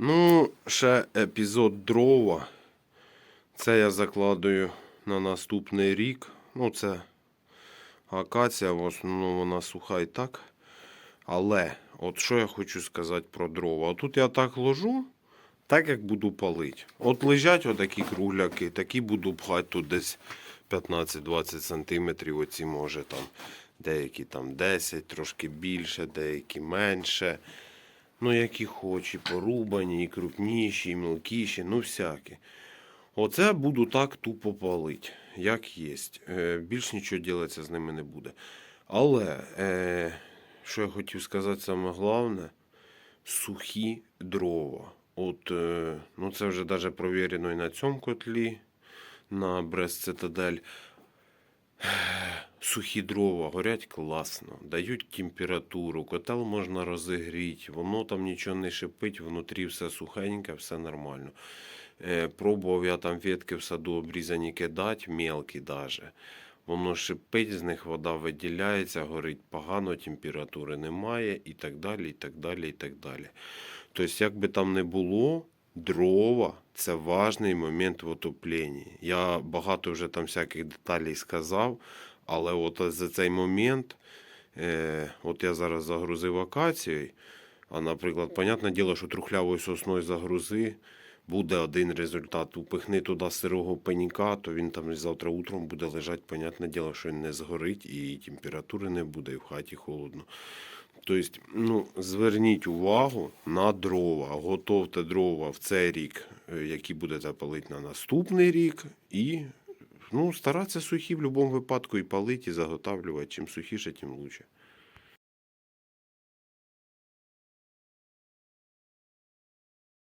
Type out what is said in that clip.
Ну, ще епізод дрова. Це я закладую на наступний рік. Ну, це акація, в основному вона суха і так. Але, от що я хочу сказати про дрова. Отут я так ложу, так як буду палити. От лежать отакі кругляки, такі буду пхати тут десь 15-20 сантиметрів. Оці може там деякі там 10, трошки більше, деякі менше. Ну, які хоч, порубані, і крупніші, і мілкіші, ну всякі. Оце буду так тупо палить, як є. Е, більш нічого ділиться з ними не буде. Але, е, що я хотів сказати саме головне, сухі дрова. От, е, ну це вже навіть провірено і на цьому котлі, на Брест Цитадель. Сухі дрова горять класно, дають температуру, котел можна розігріти, воно там нічого не шипить, внутрі все сухеньке, все нормально. Е, пробував я там ветки в саду обрізані кидати, мелкі даже. Воно шипить, з них вода виділяється, горить погано, температури немає і так далі, і так далі, і так далі. Тобто, як би там не було, дрова це важний момент в отопленні. Я багато вже там всяких деталей сказав, але от за цей момент, е, от я зараз загрузив акацією, а, наприклад, понятне діло, що трухлявою сосною загрузи, буде один результат. Упихни туди сирого пеніка, то він там завтра утром буде лежати, понятне діло, що він не згорить, і температури не буде, і в хаті холодно. Тобто, ну, зверніть увагу на дрова, готовте дрова в цей рік, е, які будете палити на наступний рік, і ну, старатися сухі в будь-якому випадку і палити, і заготавлювати. Чим сухіше, тим краще.